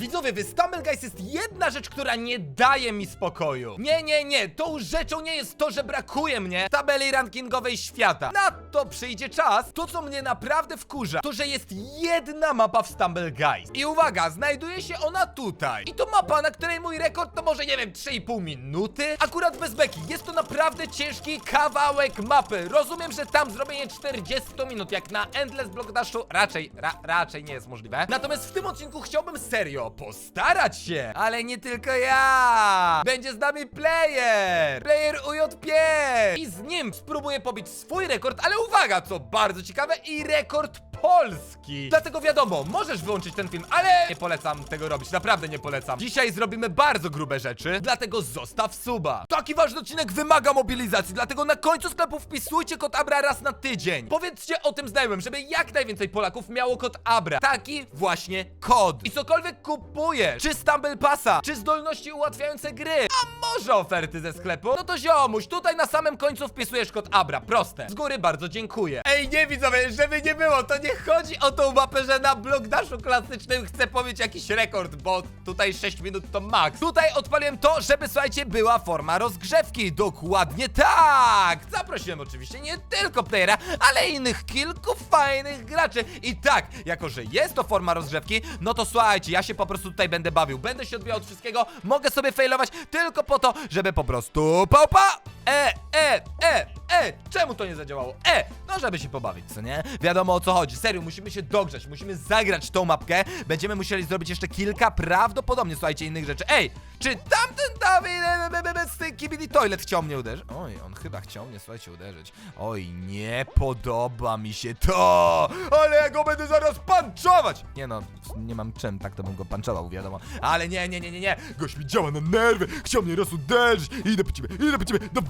Widzowie, w Stumble Guys jest jedna rzecz, która nie daje mi spokoju. Nie, nie, nie, tą rzeczą nie jest to, że brakuje mnie tabeli rankingowej świata. Na to przyjdzie czas. To, co mnie naprawdę wkurza, to, że jest jedna mapa w Stumble Guys. I uwaga, znajduje się ona tutaj. I to mapa, na której mój rekord to może, nie wiem, 3,5 minuty. Akurat bez beki, jest to naprawdę ciężki kawałek mapy. Rozumiem, że tam zrobienie 40 minut, jak na Endless Block Dashu, raczej, ra, raczej nie jest możliwe. Natomiast w tym odcinku chciałbym serio postarać się. Ale nie tylko ja. Będzie z nami player. Player UJ5. I z nim spróbuję pobić swój rekord, ale uwaga, co bardzo ciekawe, i rekord Polski. Dlatego wiadomo, możesz wyłączyć ten film, ale nie polecam tego robić, naprawdę nie polecam. Dzisiaj zrobimy bardzo grube rzeczy, dlatego zostaw suba. Taki ważny odcinek wymaga mobilizacji, dlatego na końcu sklepu wpisujcie kod Abra raz na tydzień. Powiedzcie o tym znajomym, żeby jak najwięcej Polaków miało kod Abra. Taki właśnie kod. I cokolwiek kupujesz, czy Stumble Passa, czy zdolności ułatwiające gry, a może oferty ze sklepu, no to ziomuś, tutaj na samym końcu wpisujesz kod Abra, proste. Z góry bardzo dziękuję. Ej, nie widzowie, żeby nie było, to nie chodzi o tą mapę, że na blok daszu klasycznym chcę powiedzieć jakiś rekord, bo tutaj 6 minut to max. Tutaj odpaliłem to, żeby słuchajcie, była forma rozgrzewki. Dokładnie tak! Zaprosiłem oczywiście nie tylko playera, ale innych kilku fajnych graczy. I tak, jako że jest to forma rozgrzewki, no to słuchajcie, ja się po prostu tutaj będę bawił. Będę się odbijał od wszystkiego, mogę sobie failować tylko po to, żeby po prostu pałpa! E, e, e, e! Czemu to nie zadziałało? E! No, żeby się pobawić, co nie? Wiadomo o co chodzi. Serio, musimy się dogrzać, musimy zagrać tą mapkę. Będziemy musieli zrobić jeszcze kilka prawdopodobnie, słuchajcie, innych rzeczy. Ej! Czy tamten Dawid e, e, e, z tej Kibili Toilet chciał mnie uderzyć? Oj, on chyba chciał mnie, słuchajcie, uderzyć. Oj, nie podoba mi się to! Ale ja go będę zaraz panczować! Nie no, nie mam czym, tak to bym go panczował, wiadomo. Ale nie, nie, nie, nie, nie! Gość mi działa na nerwy! Chciał mnie raz uderzyć! Idę po ciebie, idę po ciebie! No,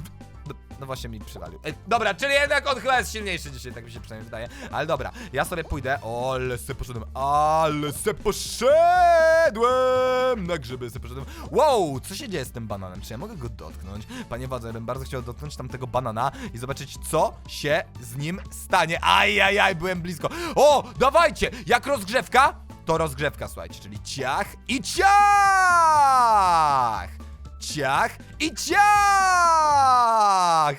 no, no właśnie mi przywalił. Ej, dobra, czyli jednak on chyba jest silniejszy dzisiaj, tak mi się przynajmniej wydaje. Ale dobra, ja sobie pójdę. O, ale se poszedłem, ale se poszedłem! Na grzyby se poszedłem. Wow, co się dzieje z tym bananem? Czy ja mogę go dotknąć? Panie wodze, ja bym bardzo chciał dotknąć tamtego banana i zobaczyć, co się z nim stanie. Ajajaj, byłem blisko. O, dawajcie! Jak rozgrzewka? To rozgrzewka, słuchajcie, czyli ciach i ciach! Ciach i ciach!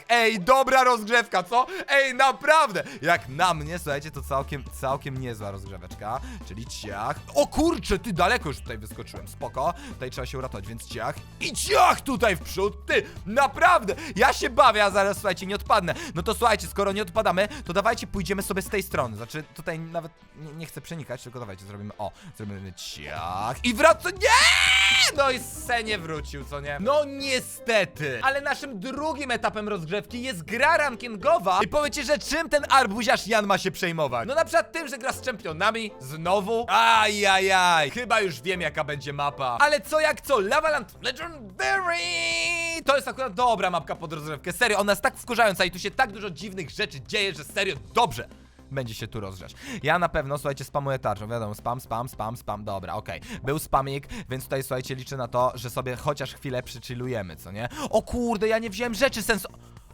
Ej, dobra rozgrzewka, co? Ej, naprawdę! Jak na mnie, słuchajcie, to całkiem, całkiem niezła rozgrzeweczka, czyli ciach. O kurczę, ty daleko już tutaj wyskoczyłem, spoko. Tutaj trzeba się uratować, więc ciach i ciach tutaj w przód, ty! Naprawdę! Ja się bawię, a zaraz, słuchajcie, nie odpadnę. No to słuchajcie, skoro nie odpadamy, to dawajcie pójdziemy sobie z tej strony. Znaczy, tutaj nawet nie, nie chcę przenikać, tylko dawajcie, zrobimy, o, zrobimy ciach i wracam, nie! No i se nie wrócił, co nie? No niestety. Ale naszym drugim etapem rozgrzewki jest gra rankingowa. I powiecie, że czym ten arbuziarz Jan ma się przejmować? No na przykład tym, że gra z czempionami, znowu. Ajajaj, chyba już wiem jaka będzie mapa. Ale co jak co, Lavaland Legendary! To jest akurat dobra mapka pod rozgrzewkę. Serio, ona jest tak wkurzająca i tu się tak dużo dziwnych rzeczy dzieje, że serio dobrze będzie się tu rozgrzać. Ja na pewno, słuchajcie, spamuję tarczą, wiadomo, spam, spam, spam, spam, dobra, okej. Był spamik, więc tutaj, słuchajcie, liczę na to, że sobie chociaż chwilę przychillujemy, co nie? O kurde, ja nie wziąłem rzeczy sens...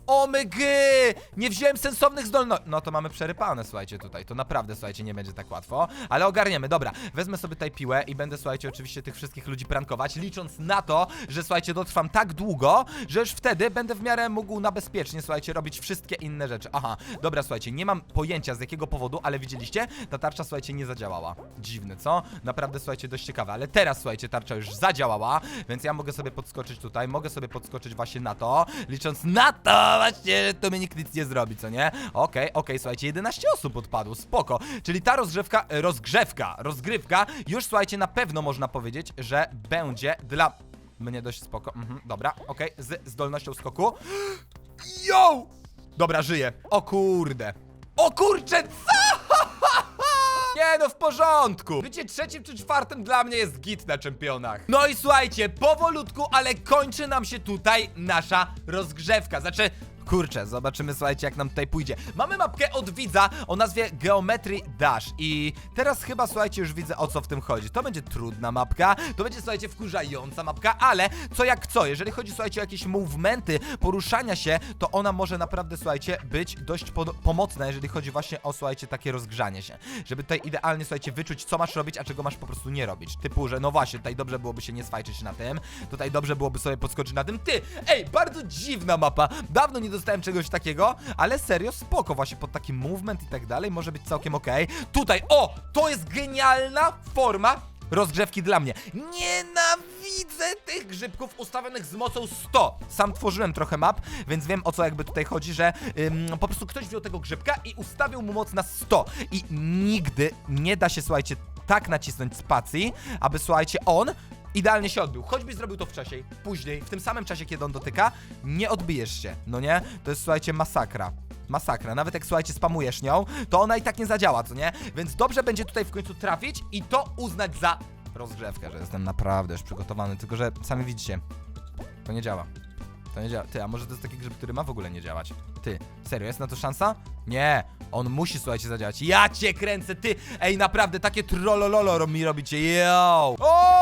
Omygy! Nie wziąłem sensownych zdolności. No to mamy przerypane, słuchajcie, tutaj. To naprawdę, słuchajcie, nie będzie tak łatwo. Ale ogarniemy, dobra. Wezmę sobie tutaj piłę i będę, słuchajcie, oczywiście tych wszystkich ludzi prankować, licząc na to, że, słuchajcie, dotrwam tak długo, że już wtedy będę w miarę mógł na bezpiecznie, słuchajcie, robić wszystkie inne rzeczy. Aha, dobra, słuchajcie, nie mam pojęcia z jakiego powodu, ale widzieliście? Ta tarcza, słuchajcie, nie zadziałała. Dziwne, co? Naprawdę, słuchajcie, dość ciekawe. Ale teraz, słuchajcie, tarcza już zadziałała, więc ja mogę sobie podskoczyć tutaj, mogę sobie podskoczyć właśnie na to, licząc na to, właśnie, to mi nikt nic nie zrobi, co nie? Okej, okej, słuchajcie, 11 osób odpadło, spoko. Czyli ta rozgrzewka, e, rozgrzewka, rozgrywka, już słuchajcie, na pewno można powiedzieć, że będzie dla mnie dość spoko. Mhm, dobra, okej, z zdolnością skoku. Yo! Dobra, żyję. O kurde. O kurcze, co? No, w porządku! Bycie trzecim czy czwartym dla mnie jest git na czempionach. No i słuchajcie, powolutku, ale kończy nam się tutaj nasza rozgrzewka. Znaczy, Kurczę, zobaczymy, słuchajcie, jak nam tutaj pójdzie. Mamy mapkę od widza o nazwie Geometry Dash i teraz chyba, słuchajcie, już widzę o co w tym chodzi. To będzie trudna mapka, to będzie, słuchajcie, wkurzająca mapka, ale co jak co, jeżeli chodzi, słuchajcie, o jakieś movementy, poruszania się, to ona może naprawdę, słuchajcie, być dość po pomocna, jeżeli chodzi właśnie o, słuchajcie, takie rozgrzanie się. Żeby tutaj idealnie, słuchajcie, wyczuć, co masz robić, a czego masz po prostu nie robić. Typu, że no właśnie, tutaj dobrze byłoby się nie swajczyć na tym, tutaj dobrze byłoby sobie podskoczyć na tym. Ty, ej, bardzo dziwna mapa. Dawno nie dostałem czegoś takiego, ale serio spoko, właśnie pod taki movement i tak dalej, może być całkiem okej. Tutaj, o, to jest genialna forma rozgrzewki dla mnie. Nienawidzę tych grzybków ustawionych z mocą 100. Sam tworzyłem trochę map, więc wiem o co jakby tutaj chodzi, że ym, po prostu ktoś wziął tego grzybka i ustawił mu moc na 100. I nigdy nie da się, słuchajcie, tak nacisnąć spacji, aby, słuchajcie, on idealnie się odbił. Choćbyś zrobił to wcześniej, później, w tym samym czasie, kiedy on dotyka, nie odbijesz się, no nie? To jest, słuchajcie, masakra. Masakra. Nawet jak, słuchajcie, spamujesz nią, to ona i tak nie zadziała, co nie? Więc dobrze będzie tutaj w końcu trafić i to uznać za rozgrzewkę, że jestem naprawdę już przygotowany, tylko że sami widzicie, to nie działa. To nie działa. Ty, a może to jest taki grzyb, który ma w ogóle nie działać? Ty, serio, jest na to szansa? Nie, on musi, słuchajcie, zadziałać. Ja cię kręcę, ty! Ej, naprawdę, takie trollololo mi robicie, yo! O!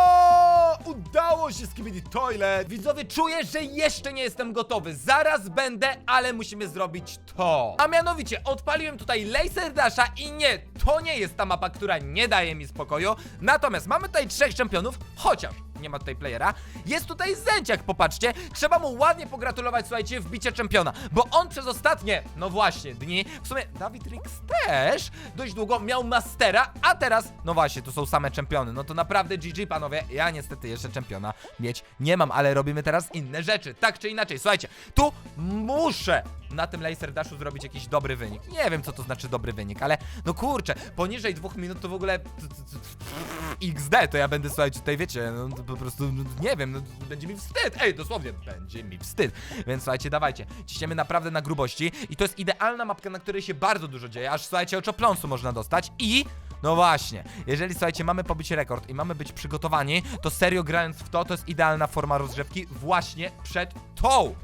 Udało się Skibidi Toilet! Widzowie, czuję, że jeszcze nie jestem gotowy. Zaraz będę, ale musimy zrobić to. A mianowicie, odpaliłem tutaj Laser Dasha i nie, to nie jest ta mapa, która nie daje mi spokoju. Natomiast mamy tutaj trzech czempionów, chociaż nie ma tutaj playera. Jest tutaj Zęciak, popatrzcie. Trzeba mu ładnie pogratulować, słuchajcie, wbicia czempiona, bo on przez ostatnie, no właśnie, dni, w sumie Dawid Rix też dość długo miał Mastera, a teraz, no właśnie, to są same czempiony. No to naprawdę GG, panowie. Ja niestety jeszcze czempiona mieć nie mam, ale robimy teraz inne rzeczy, tak czy inaczej. Słuchajcie, tu muszę na tym Laser Dashu zrobić jakiś dobry wynik. Nie wiem, co to znaczy dobry wynik, ale no kurczę, poniżej dwóch minut to w ogóle XD, to ja będę, słuchajcie, tutaj wiecie, no po prostu, nie wiem, no, będzie mi wstyd. Ej, dosłownie, będzie mi wstyd. Więc słuchajcie, dawajcie, ciśniemy naprawdę na grubości i to jest idealna mapka, na której się bardzo dużo dzieje, aż słuchajcie, oczopląsu można dostać i... No właśnie, jeżeli słuchajcie, mamy pobić rekord i mamy być przygotowani, to serio grając w to, to jest idealna forma rozgrzewki właśnie przed tą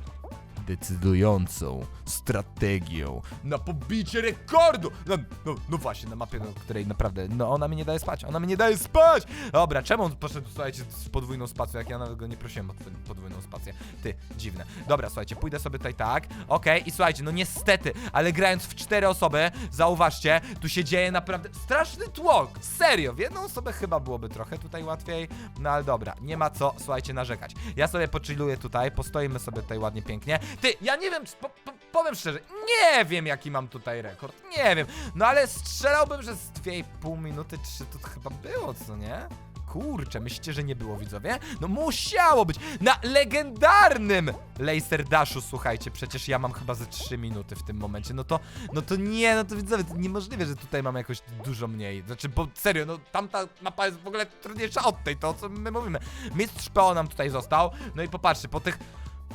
decydującą strategią na pobicie rekordu. No, no, no właśnie, na mapie, na której naprawdę, no ona mi nie daje spać, ona mi nie daje spać! Dobra, czemu on poszedł, słuchajcie, z podwójną spacją, jak ja nawet go nie prosiłem o podwój- podwójną spację? Ty, dziwne. Dobra, słuchajcie, pójdę sobie tutaj tak, okej, i słuchajcie, no niestety, ale grając w cztery osoby, zauważcie, tu się dzieje naprawdę straszny tłok, serio, w jedną osobę chyba byłoby trochę tutaj łatwiej, no ale dobra, nie ma co, słuchajcie, narzekać. Ja sobie pochilluję tutaj, postoimy sobie tutaj ładnie, pięknie. Ty, ja nie wiem, po, po, powiem szczerze, nie wiem jaki mam tutaj rekord, nie wiem, no ale strzelałbym, że z 2,5 minuty 3 to chyba było, co nie? Kurczę, myślicie, że nie było widzowie? No musiało być! Na legendarnym Laser Dashu, słuchajcie, przecież ja mam chyba ze 3 minuty w tym momencie. No to, no to nie, no to widzowie, to niemożliwe, że tutaj mam jakoś dużo mniej. Znaczy, bo serio, no tamta mapa jest w ogóle trudniejsza od tej, to o co my mówimy. Mistrz PO nam tutaj został, no i popatrzcie, po tych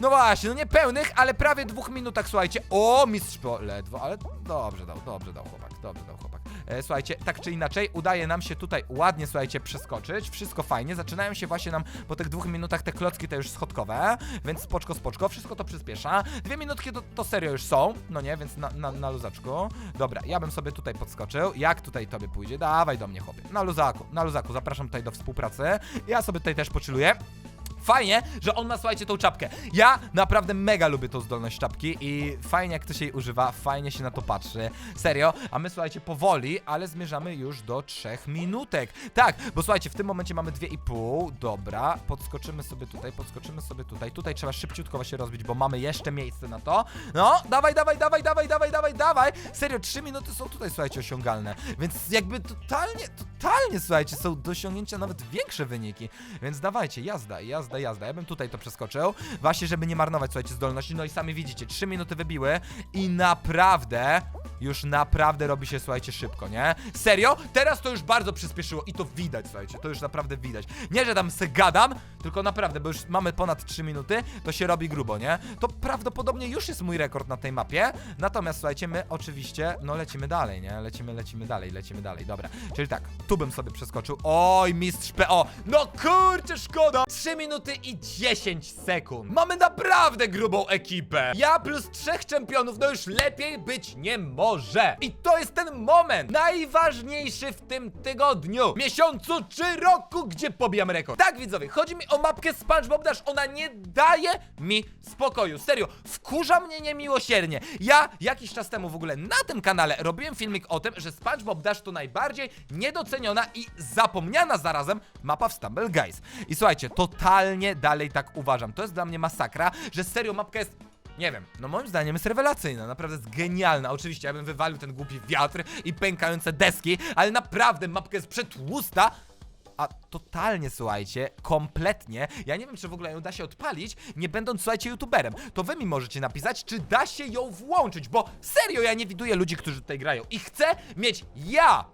no właśnie, no niepełnych, ale prawie dwóch minutach, słuchajcie. O, mistrz po ledwo, ale dobrze dał, dobrze dał chłopak, dobrze dał chłopak. E, słuchajcie, tak czy inaczej, udaje nam się tutaj ładnie, słuchajcie, przeskoczyć. Wszystko fajnie, zaczynają się właśnie nam po tych dwóch minutach te klocki te już schodkowe, więc spoczko, spoczko, wszystko to przyspiesza. Dwie minutki to, to serio już są, no nie, więc na, na, na luzaczku. Dobra, ja bym sobie tutaj podskoczył. Jak tutaj tobie pójdzie? Dawaj do mnie, chłopie. Na luzaku, na luzaku, zapraszam tutaj do współpracy. Ja sobie tutaj też poczuluję. Fajnie, że on ma, słuchajcie, tą czapkę. Ja naprawdę mega lubię tą zdolność czapki i fajnie jak to się jej używa, fajnie się na to patrzy. Serio, a my, słuchajcie, powoli, ale zmierzamy już do trzech minutek. Tak, bo słuchajcie, w tym momencie mamy dwie i pół. Dobra, podskoczymy sobie tutaj, podskoczymy sobie tutaj. Tutaj trzeba szybciutko się rozbić, bo mamy jeszcze miejsce na to. No, dawaj, dawaj, dawaj, dawaj, dawaj, dawaj, dawaj. Serio, trzy minuty są tutaj, słuchajcie, osiągalne. Więc jakby totalnie, totalnie, słuchajcie, są do osiągnięcia nawet większe wyniki. Więc dawajcie, jazda, jazda, jazda. Ja bym tutaj to przeskoczył, właśnie żeby nie marnować, słuchajcie, zdolności. No i sami widzicie, 3 minuty wybiły i naprawdę już naprawdę robi się, słuchajcie, szybko, nie? Serio? Teraz to już bardzo przyspieszyło i to widać, słuchajcie, to już naprawdę widać. Nie, że tam se gadam, tylko naprawdę, bo już mamy ponad 3 minuty, to się robi grubo, nie? To prawdopodobnie już jest mój rekord na tej mapie, natomiast, słuchajcie, my oczywiście, no lecimy dalej, nie? Lecimy, lecimy dalej, lecimy dalej, dobra. Czyli tak, tu bym sobie przeskoczył. Oj, mistrz PO! No kurczę, szkoda! 3 minuty i 10 sekund. Mamy naprawdę grubą ekipę. Ja plus trzech czempionów, no już lepiej być nie może. I to jest ten moment, najważniejszy w tym tygodniu, miesiącu czy roku, gdzie pobijam rekord. Tak, widzowie, chodzi mi o mapkę SpongeBob Dash. Ona nie daje mi spokoju. Serio, wkurza mnie niemiłosiernie. Ja jakiś czas temu w ogóle na tym kanale robiłem filmik o tym, że SpongeBob Dash to najbardziej niedoceniona i zapomniana zarazem mapa w Stumble Guys. I słuchajcie, totalnie dalej tak uważam. To jest dla mnie masakra, że serio mapka jest nie wiem, no moim zdaniem jest rewelacyjna, naprawdę jest genialna. Oczywiście ja bym wywalił ten głupi wiatr i pękające deski, ale naprawdę mapka jest przetłusta. A totalnie, słuchajcie, kompletnie, ja nie wiem, czy w ogóle ją da się odpalić, nie będąc, słuchajcie, youtuberem. To wy mi możecie napisać, czy da się ją włączyć, bo serio, ja nie widuję ludzi, którzy tutaj grają i chcę mieć ja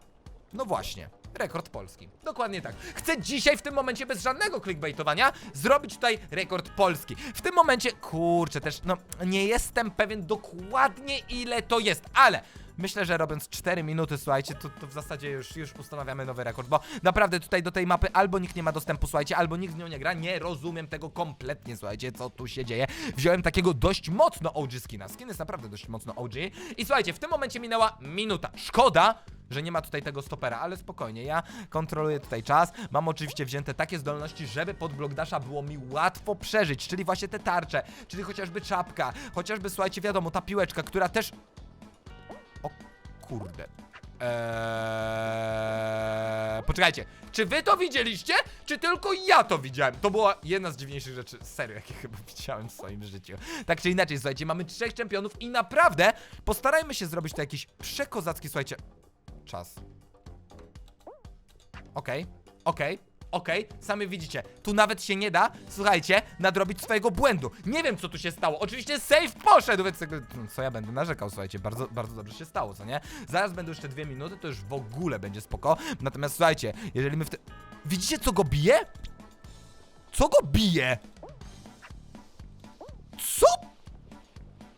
no właśnie. Rekord polski. Dokładnie tak. Chcę dzisiaj, w tym momencie, bez żadnego clickbaitowania, zrobić tutaj rekord polski. W tym momencie, kurczę, też, no, nie jestem pewien dokładnie, ile to jest, ale myślę, że robiąc 4 minuty, słuchajcie, to, to w zasadzie już, już ustanawiamy nowy rekord, bo naprawdę tutaj do tej mapy albo nikt nie ma dostępu, słuchajcie, albo nikt z nią nie gra. Nie rozumiem tego kompletnie, słuchajcie, co tu się dzieje. Wziąłem takiego dość mocno OG skina. Skin jest naprawdę dość mocno OG. I słuchajcie, w tym momencie minęła minuta. Szkoda, że nie ma tutaj tego stopera, ale spokojnie, ja kontroluję tutaj czas. Mam oczywiście wzięte takie zdolności, żeby pod Blockdasha było mi łatwo przeżyć, czyli właśnie te tarcze, czyli chociażby czapka, chociażby, słuchajcie, wiadomo, ta piłeczka, która też... O kurde. Eee... Poczekajcie, czy wy to widzieliście? Czy tylko ja to widziałem? To była jedna z dziwniejszych rzeczy, serio, jakie chyba widziałem w swoim życiu. Tak czy inaczej, słuchajcie, mamy trzech czempionów i naprawdę postarajmy się zrobić to jakiś przekozacki, słuchajcie, czas. Okej, okej, okej, sami widzicie, tu nawet się nie da, słuchajcie, nadrobić swojego błędu. Nie wiem, co tu się stało. Oczywiście save poszedł, więc no, co ja będę narzekał, słuchajcie, bardzo, bardzo dobrze się stało, co nie? Zaraz będą jeszcze dwie minuty, to już w ogóle będzie spoko. Natomiast słuchajcie, jeżeli my w te... Widzicie, co go bije? Co go bije? Co?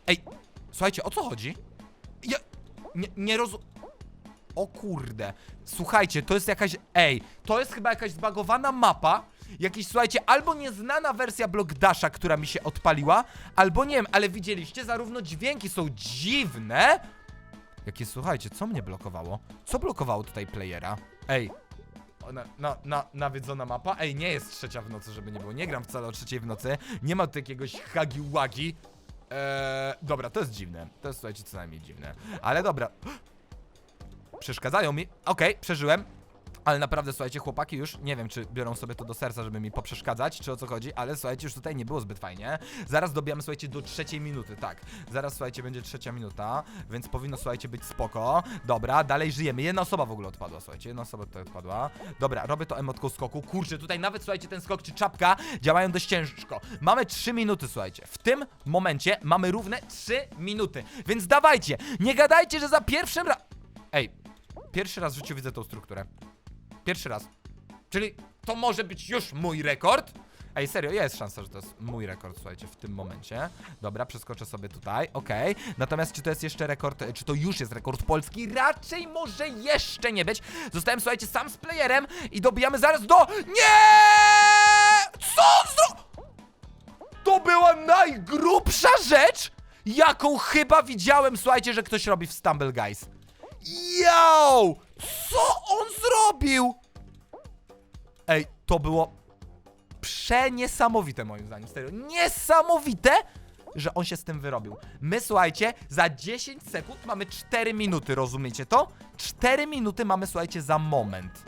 Ej, słuchajcie, o co chodzi? Ja nie, nie rozumiem. O kurde. Słuchajcie, to jest jakaś. Ej, to jest chyba jakaś zbagowana mapa. Jakiś, słuchajcie, albo nieznana wersja Blockdasha, która mi się odpaliła, albo nie wiem, ale widzieliście, zarówno dźwięki są dziwne. Jakie, słuchajcie, co mnie blokowało? Co blokowało tutaj playera? Ej. Na, na, na, nawiedzona mapa? Ej, nie jest trzecia w nocy, żeby nie było. Nie gram wcale o trzeciej w nocy. Nie ma tu jakiegoś hagi-wagi. Eee, dobra, to jest dziwne. To jest, słuchajcie, co najmniej dziwne. Ale dobra. Przeszkadzają mi. Okej, przeżyłem. Ale naprawdę, słuchajcie, chłopaki już nie wiem, czy biorą sobie to do serca, żeby mi poprzeszkadzać, czy o co chodzi, ale słuchajcie, już tutaj nie było zbyt fajnie. Zaraz dobijamy, słuchajcie, do trzeciej minuty, tak. Zaraz, słuchajcie, będzie trzecia minuta, więc powinno, słuchajcie, być spoko. Dobra, dalej żyjemy. Jedna osoba w ogóle odpadła, słuchajcie, jedna osoba tutaj odpadła. Dobra, robię to emotką skoku. Kurczę, tutaj nawet, słuchajcie, ten skok czy czapka działają dość ciężko. Mamy trzy minuty, słuchajcie. W tym momencie mamy równe trzy minuty, więc dawajcie, nie gadajcie, że za pierwszym ra... Ej, pierwszy raz w życiu widzę tą strukturę. Pierwszy raz. Czyli to może być już mój rekord? Ej, serio, jest szansa, że to jest mój rekord, słuchajcie, w tym momencie. Dobra, przeskoczę sobie tutaj, okej. Natomiast czy to jest jeszcze rekord, czy to już jest rekord polski? Raczej może jeszcze nie być. Zostałem, słuchajcie, sam z playerem i dobijamy zaraz do... Nie! Co zro... To była najgrubsza rzecz, jaką chyba widziałem, słuchajcie, że ktoś robi w Stumble Guys. Yo! Co on zrobił? Ej, to było przeniesamowite moim zdaniem, serio. Niesamowite, że on się z tym wyrobił. My, słuchajcie, za 10 sekund mamy 4 minuty, rozumiecie to? 4 minuty mamy, słuchajcie, za moment.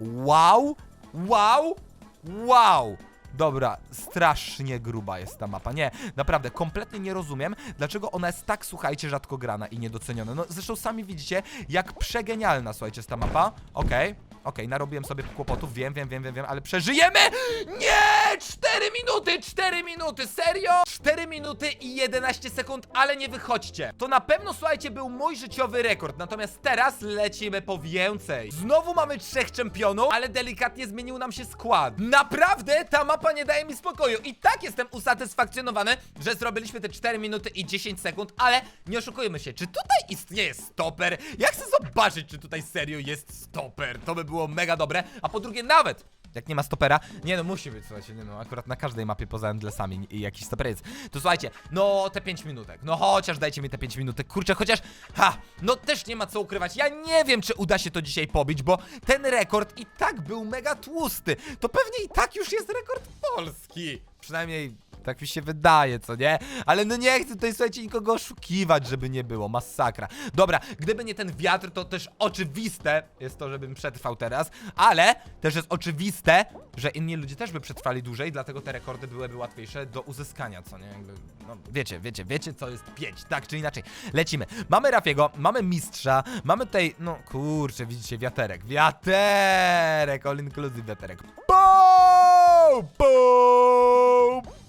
Wow, wow, wow. Dobra, strasznie gruba jest ta mapa. Nie, naprawdę, kompletnie nie rozumiem, dlaczego ona jest tak, słuchajcie, rzadko grana i niedoceniona. No, zresztą sami widzicie, jak przegenialna, słuchajcie, jest ta mapa. Okej, okej, narobiłem sobie kłopotów, wiem, wiem, wiem, wiem, wiem, ale przeżyjemy! Nie! Cztery minuty, cztery minuty, serio? 4 minuty i 11 sekund, ale nie wychodźcie. To na pewno, słuchajcie, był mój życiowy rekord, natomiast teraz lecimy po więcej. Znowu mamy trzech czempionów, ale delikatnie zmienił nam się skład. Naprawdę ta mapa nie daje mi spokoju i tak jestem usatysfakcjonowany, że zrobiliśmy te 4 minuty i 10 sekund, ale nie oszukujmy się, czy tutaj istnieje stoper? Ja chcę zobaczyć, czy tutaj serio jest stoper. To by było mega dobre, a po drugie nawet jak nie ma stopera, nie no musi być, słuchajcie, nie no, akurat na każdej mapie poza endlessami i jakiś stoper jest. To słuchajcie, no te 5 minutek, no chociaż dajcie mi te 5 minutek, kurczę, chociaż, ha, no też nie ma co ukrywać, ja nie wiem, czy uda się to dzisiaj pobić, bo ten rekord i tak był mega tłusty, to pewnie i tak już jest rekord Polski, przynajmniej tak mi się wydaje, co nie? Ale no nie chcę tutaj, słuchajcie, nikogo oszukiwać, żeby nie było. Masakra. Dobra, gdyby nie ten wiatr, to też oczywiste jest to, żebym przetrwał teraz, ale też jest oczywiste, że inni ludzie też by przetrwali dłużej, dlatego te rekordy byłyby łatwiejsze do uzyskania, co nie? Jakby, no wiecie, wiecie, wiecie, co jest pięć, tak czy inaczej. Lecimy. Mamy Rafiego, mamy mistrza, mamy tutaj, no kurczę, widzicie, wiaterek. Wiaterek, all inclusive wiaterek. Boom! Boom!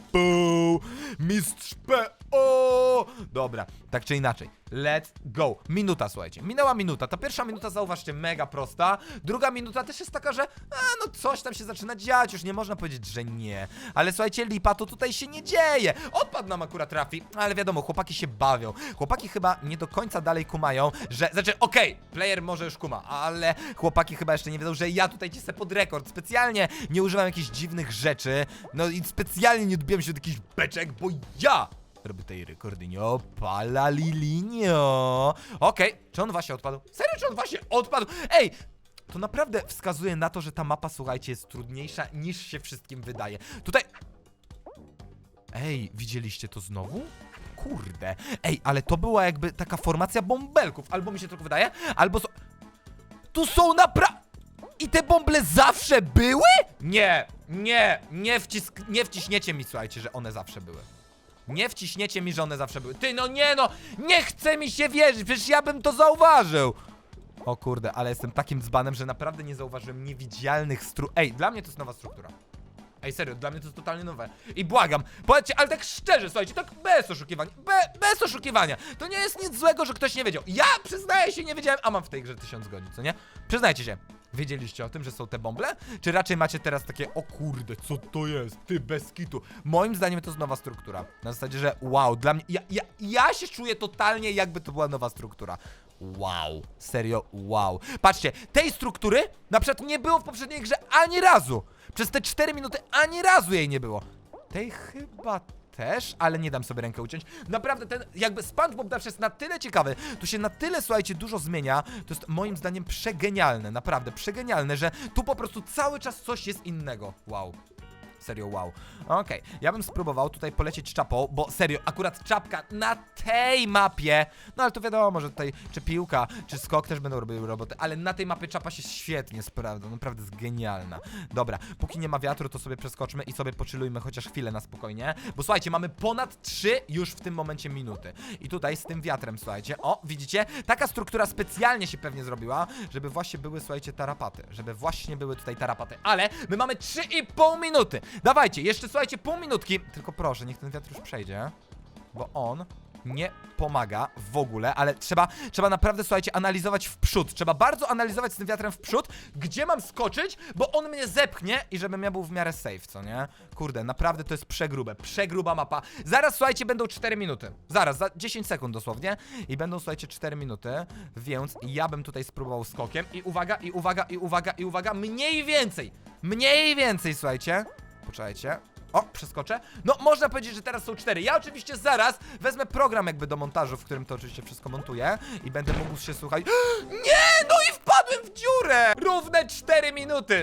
Mistrz PO! Dobra, tak czy inaczej. Let's go. Minuta, słuchajcie. Minęła minuta. Ta pierwsza minuta, zauważcie, mega prosta. Druga minuta też jest taka, że a, no coś tam się zaczyna dziać. Już nie można powiedzieć, że nie. Ale słuchajcie, lipa, to tutaj się nie dzieje. Odpadł nam akurat trafi, ale wiadomo, chłopaki się bawią. Chłopaki chyba nie do końca dalej kumają, że... Znaczy, okej, player może już kuma, ale chłopaki chyba jeszcze nie wiedzą, że ja tutaj cisnę pod rekord. Specjalnie nie używam jakichś dziwnych rzeczy. No i specjalnie nie odbiłem się od jakichś beczek, bo ja robię tej rekordynio, palalilinio. Okej, czy on właśnie odpadł? Serio, czy on właśnie odpadł? Ej, to naprawdę wskazuje na to, że ta mapa, słuchajcie, jest trudniejsza niż się wszystkim wydaje. Tutaj... Ej, widzieliście to znowu? Kurde. Ej, ale to była jakby taka formacja bąbelków. Albo mi się tylko wydaje, albo... So... Tu są napra... I te bąble zawsze były? Nie, nie, nie, wcisk... nie wciśniecie mi, słuchajcie, że one zawsze były. Nie wciśniecie mi, że one zawsze były. Ty, no nie no! Nie chce mi się wierzyć, przecież ja bym to zauważył! O kurde, ale jestem takim dzbanem, że naprawdę nie zauważyłem niewidzialnych stru... Ej, dla mnie to jest nowa struktura. Ej, serio, dla mnie to jest totalnie nowe. I błagam, powiedzcie, ale tak szczerze, słuchajcie, tak bez oszukiwania, be, bez oszukiwania. To nie jest nic złego, że ktoś nie wiedział. Ja przyznaję się, nie wiedziałem, a mam w tej grze tysiąc godzin, co nie? Przyznajcie się. Wiedzieliście o tym, że są te bąble? Czy raczej macie teraz takie, o kurde, co to jest? Ty, bez kitu. Moim zdaniem to jest nowa struktura. Na zasadzie, że wow, dla mnie, ja, ja, ja się czuję totalnie jakby to była nowa struktura. Wow, serio, wow. Patrzcie, tej struktury na przykład nie było w poprzedniej grze ani razu. Przez te 4 minuty ani razu jej nie było. Tej chyba też, ale nie dam sobie rękę uciąć. Naprawdę ten, jakby SpongeBob zawsze jest na tyle ciekawy, tu się na tyle, słuchajcie, dużo zmienia, to jest moim zdaniem przegenialne, naprawdę przegenialne, że tu po prostu cały czas coś jest innego. Wow. Serio, wow. Okej, ja bym spróbował tutaj polecieć czapą, bo serio, akurat czapka na tej mapie, no ale to wiadomo, że tutaj czy piłka, czy skok też będą robiły roboty, ale na tej mapie czapa się świetnie sprawdza, naprawdę jest genialna. Dobra, póki nie ma wiatru, to sobie przeskoczmy i sobie poczylujmy chociaż chwilę na spokojnie, bo słuchajcie, mamy ponad 3 już w tym momencie minuty. I tutaj z tym wiatrem, słuchajcie, o, widzicie? Taka struktura specjalnie się pewnie zrobiła, żeby właśnie były, słuchajcie, tarapaty, żeby właśnie były tutaj tarapaty, ale my mamy 3,5 minuty. Dawajcie, jeszcze słuchajcie, pół minutki. Tylko proszę, niech ten wiatr już przejdzie. Bo on nie pomaga w ogóle, ale trzeba, trzeba naprawdę, słuchajcie, analizować w przód. Trzeba bardzo analizować z tym wiatrem w przód, gdzie mam skoczyć, bo on mnie zepchnie i żebym ja był w miarę safe, co nie? Kurde, naprawdę to jest przegrube, przegruba mapa. Zaraz, słuchajcie, będą 4 minuty. Zaraz, za 10 sekund dosłownie. I będą, słuchajcie, 4 minuty, więc ja bym tutaj spróbował skokiem. I uwaga, i uwaga, i uwaga, i uwaga, mniej więcej, mniej więcej, słuchajcie. Poczekajcie. O, przeskoczę. No, można powiedzieć, że teraz są cztery. Ja oczywiście zaraz wezmę program jakby do montażu, w którym to oczywiście wszystko montuję i będę mógł się słuchać. Nie, no i wpadłem w dziurę! Równe cztery minuty.